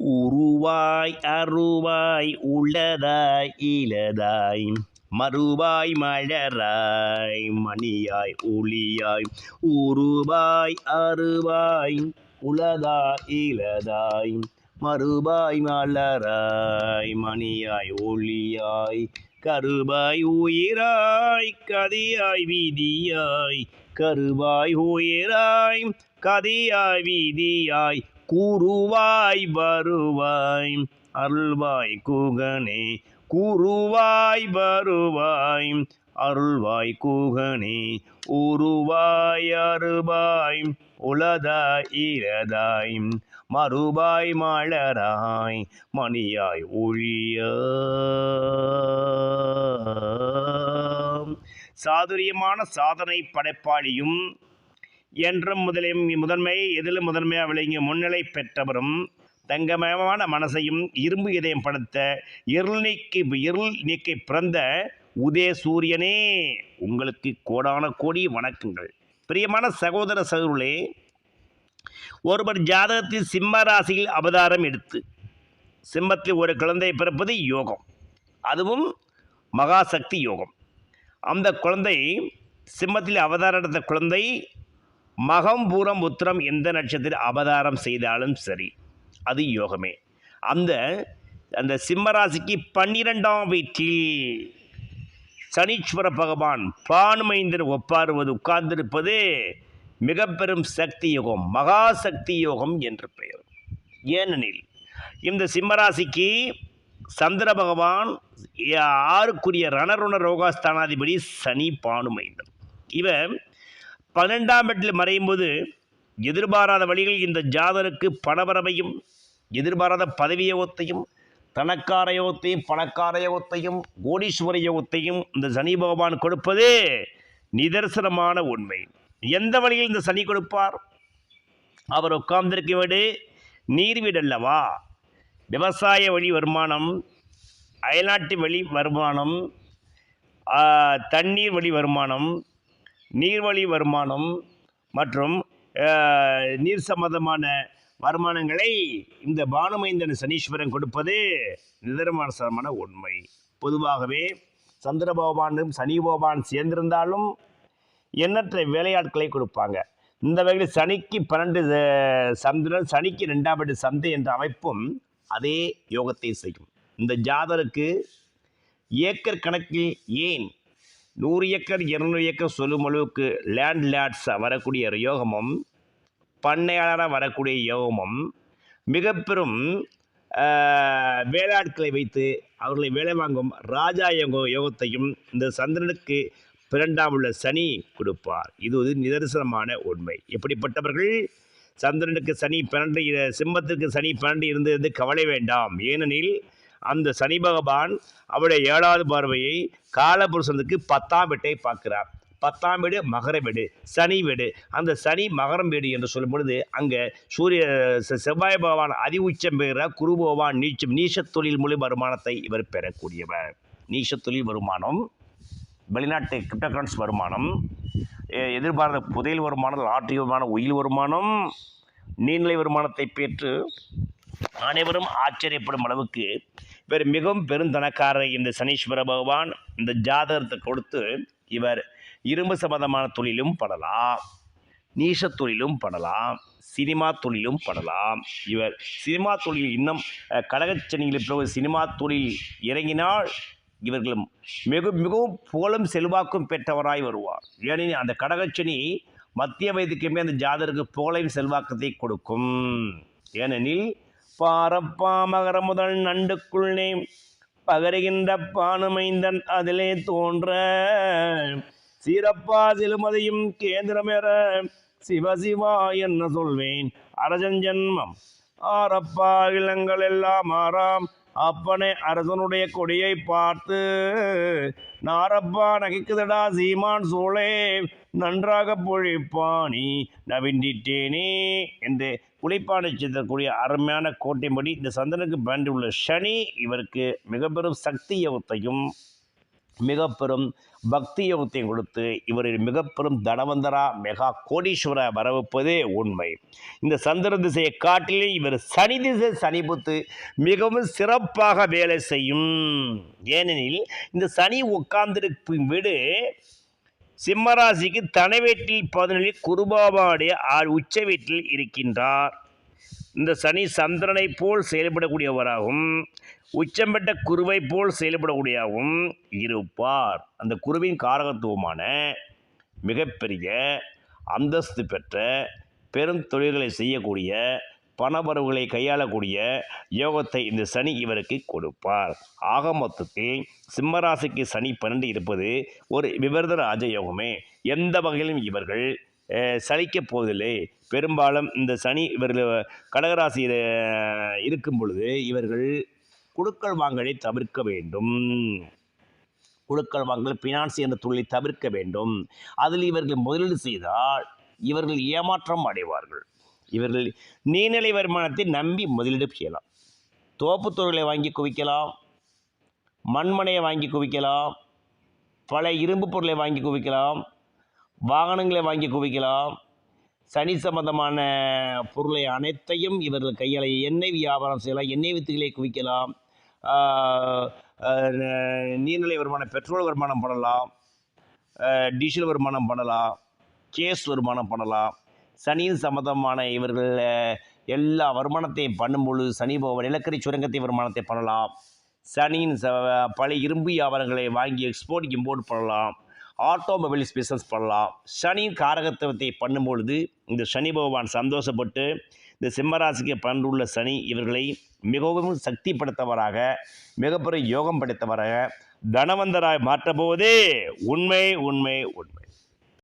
உருவாய் அருவாய் உள்ளதாய் இலதாய் மறுவாய் மலராய் மணியாய் ஒளியாய் உருவாய் அருவாய் உளதாய் இலதாய் மறுபாய் மலராய் மணியாய் ஒளியாய் கருபாய் உயிராய் கதியாய் வீதியாய் கருபாய் உயிராய் கதியாய் வீதியாய் கூறுவாய் வருவாய். அருள்வாய் குகனே கூறுவாய் வருவாய். அருள்வாய் குகனே உருவாய் அருவாய் உளதாய் இரதாய் மறுபாய் மலராய். மணியாய் ஒழிய. சாதுரியமான சாதனை படைப்பாளியும் என்றும் முதலையும் முதன்மை எதிலும் முதன்மையாக விளங்கிய முன்னிலை பெற்றவரும் தங்கமயமான மனசையும் இரும்பு இதயம் படுத்த இருள் நீக்கி இருள் நீக்கி பிறந்த உதய சூரியனே உங்களுக்கு கோடான கோடி வணக்கங்கள். பிரியமான சகோதர சகோதரே ஒருவர் ஜாதகத்தில் சிம்ம ராசியில் அவதாரம் எடுத்து சிம்மத்தில் ஒரு குழந்தை பிறப்பது யோகம். அதுவும் மகாசக்தி யோகம். அந்த குழந்தை சிம்மத்தில் அவதாரம் எடுத்த குழந்தை மகம் பூரம் உத்திரம் எந்த நட்சத்திரம் அவதாரம் செய்தாலும் சரி அது யோகமே. அந்த அந்த சிம்மராசிக்கு பன்னிரெண்டாம் வீட்டில் சனீஸ்வர பகவான் பானுமைந்தர் ஒப்பாருவது உட்கார்ந்திருப்பது மிக பெரும் சக்தி யோகம் மகாசக்தி யோகம் என்று பெயர். ஏனெனில் இந்த சிம்மராசிக்கு சந்திர பகவான் ஆறுக்குரிய ரணருண ரோகாஸ்தானாதிபதி சனி பானுமைந்தர் இவர் பன்னெண்டாம் வீட்டில் மறையும் போது எதிர்பாராத வழிகள் இந்த ஜாதருக்கு பணவரவையும் எதிர்பாராத பதவி யோகத்தையும் தனக்கார யோகத்தையும் பணக்கார யோகத்தையும் கோடீஸ்வர யோகத்தையும் இந்த சனி பகவான் கொடுப்பது நிதர்சனமான உண்மை. எந்த வழியில் இந்த சனி கொடுப்பார்? அவர் உட்கார்ந்திருக்க வீடு நீர் அல்லவா? விவசாய வழி வருமானம் அயல்நாட்டு வழி வருமானம் தண்ணீர் வழி வருமானம் நீர்வழி வருமானம் மற்றும் நீர் சம்பந்தமான வருமானங்களை இந்த பானுமைந்தன் சனீஸ்வரன் கொடுப்பது நிதர்சனமான உண்மை. பொதுவாகவே சந்திர பகவானும் சனி பகவான் சேர்ந்திருந்தாலும் எண்ணற்ற வேலையாட்களை கொடுப்பாங்க. இந்த வகையில் சனிக்கு பன்னெண்டு சந்திரன் சனிக்கு ரெண்டாம் சந்தை என்ற அமைப்பும் அதே யோகத்தை செய்யும். இந்த ஜாதருக்கு ஏக்கர் கணக்கில் ஏன் நூறு ஏக்கர் இருநூறு ஏக்கர் சொல்லும் அளவுக்கு லேண்ட் லேட்ஸ் வரக்கூடிய ஒரு யோகமும் பண்ணையாளராக வரக்கூடிய யோகமும் மிக பெரும் வேளாட்களை வைத்து அவர்களை வேலை வாங்கும் ராஜா யோக யோகத்தையும் இந்த சந்திரனுக்கு பிறண்டாம் உள்ள சனி கொடுப்பார். இது ஒரு நிதர்சனமான உண்மை. எப்படிப்பட்டவர்கள்? சந்திரனுக்கு சனி பன்னெண்டு சிம்மத்திற்கு சனி பன்னெண்டு இருந்தது கவலை வேண்டாம். ஏனெனில் அந்த சனி பகவான் அவருடைய ஏழாவது பார்வையை காலபுருஷனுக்கு பத்தாம் வீட்டை பார்க்கிறார். பத்தாம் வீடு மகர வீடு சனி வீடு. அந்த சனி மகரம் வீடு என்று சொல்லும் பொழுது அங்கே சூரிய செவ்வாய் பகவான் அதி உச்சம் பெறுகிற குரு பகவான் நீச்சம் நீச்சத் தொழில் மூலம் வருமானத்தை இவர் பெறக்கூடியவர். நீச்சத் தொழில் வருமானம் வெளிநாட்டு கிரிப்டோகரன்ஸ் வருமானம் எதிர்பாராத புதையல் வருமானம் லாட்டரி வருமானம் உயில் வருமானம் நீர்நிலை வருமானத்தை பெற்று அனைவரும் ஆச்சரியப்படும் அளவுக்கு இவர் மிகவும் பெருந்தனக்காரர் இந்த சனீஸ்வர பகவான் இந்த ஜாதகத்தை கொடுத்து இவர் இரும்பு சம்பந்தமான தொழிலும் படலாம் நீச தொழிலும் படலாம் சினிமா தொழிலும் படலாம் இவர் சினிமா தொழில் இன்னும் கடகச்சனியில் பிறகு சினிமா தொழில் இறங்கினால் இவர்களும் மிக மிகவும் புகழும் செல்வாக்கும் பெற்றவராய் வருவார். ஏனெனில் அந்த கடகச்சனி மத்திய வயதுக்குமே அந்த ஜாதருக்கு புகழையும் செல்வாக்கத்தை கொடுக்கும். ஏனெனில் பாரப்பா மகர முதல் நண்டுக்குள்ளே பகருகின்ற பானுமைந்தன் அதிலே தோன்ற. சீரப்பா சிலுமதியும் கேந்திரமேற சிவசிவா என்ன சொல்வேன்? அரசன் ஜன்மம் ஆரப்பா இளங்கள் எல்லாம் ஆறாம். அப்பனே அரசனுடைய கொடியை பார்த்து நாரப்பா நகைக்குதடா சீமான் சோழே நன்றாக பொழிப்பானி நவிண்டிட்டேனே என்று குளிப்பானை சித்தக்கூடிய அருமையான கோட்டைப்படி இந்த சந்தனுக்கு பயந்து உள்ள சனி இவருக்கு மிக பெரும் சக்தி யோகத்தையும் மிக பெரும் பக்தி யோகத்தையும் கொடுத்து இவரை மிக பெரும் தனவந்தரா மெகா கோடீஸ்வர வரவிப்பதே உண்மை. இந்த சந்திர திசையை காட்டிலே இவர் சனி திசை சனி புத்து மிகவும் சிறப்பாக வேலை செய்யும். ஏனெனில் இந்த சனி உட்கார்ந்திருக்கும் வீடு சிம்மராசிக்கு தன வீட்டில் பதினொன்றில் குருபாபாவுடைய ஆள் உச்ச வீட்டில் இருக்கின்றார். இந்த சனி சந்திரனை போல் செயல்படக்கூடியவராகவும் உச்சம் பெற்ற குருவை போல் செயல்படக்கூடியவும் இருப்பார். அந்த குருவின் காரகத்துவமான மிகப்பெரிய அந்தஸ்து பெற்ற பெரும் தொழில்களை செய்யக்கூடிய பணவரவுகளை கையாளக்கூடிய யோகத்தை இந்த சனி இவருக்கு கொடுப்பார். ஆக மொத்தத்தில் சிம்மராசிக்கு சனி பன்னெண்டு இருப்பது ஒரு விபரத ராஜயோகமே. எந்த வகையிலும் இவர்கள் சலிக்கப் போவதில்லை. பெரும்பாலும் இந்த சனி இவர்கள் கடகராசியில் இருக்கும் பொழுது இவர்கள் குழுக்கள் வாங்கலை தவிர்க்க வேண்டும். குழுக்கள் வாங்கல் பினான்ஸ் என்ற தொழிலை தவிர்க்க வேண்டும். அதில் இவர்கள் முதலீடு செய்தால் இவர்கள் ஏமாற்றம் அடைவார்கள். இவர்கள் நீர்நிலை வருமானத்தை நம்பி முதலீடு செய்யலாம். தோப்புத் தொழிலை வாங்கி குவிக்கலாம். மண்மனையை வாங்கி குவிக்கலாம். பல இரும்பு பொருளை வாங்கி குவிக்கலாம். வாகனங்களை வாங்கி குவிக்கலாம். சனி சம்பந்தமான பொருளை அனைத்தையும் இவர்கள் கையாள எண்ணெய் வியாபாரம் செய்யலாம். எண்ணெய் வித்துகளை குவிக்கலாம். நீர்நிலை வருமானம் பெட்ரோல் வருமானம் பண்ணலாம். டீசல் வருமானம் பண்ணலாம். கேஸ் வருமானம் பண்ணலாம். சனியின் சம்மந்தமான இவர்கள் எல்லா வருமானத்தையும் பண்ணும்பொழுது சனி பகவான் நிலக்கரி சுரங்கத்தை வருமானத்தை பண்ணலாம். சனியின் ச பழைய இரும்பு வியாபாரங்களை வாங்கி எக்ஸ்போர்ட் இம்போர்ட் பண்ணலாம். ஆட்டோமொபைல்ஸ் பிஸ்னஸ் பண்ணலாம். சனியின் காரகத்துவத்தை பண்ணும்பொழுது இந்த சனி பகவான் சந்தோஷப்பட்டு இந்த சிம்மராசிக்கு பன்றுள்ள சனி இவர்களை மிகவும் சக்தி படுத்தவராக மிகப்பெரிய யோகம் படைத்தவராக தனவந்தராய் மாற்றப்போவதே உண்மை உண்மை உண்மை.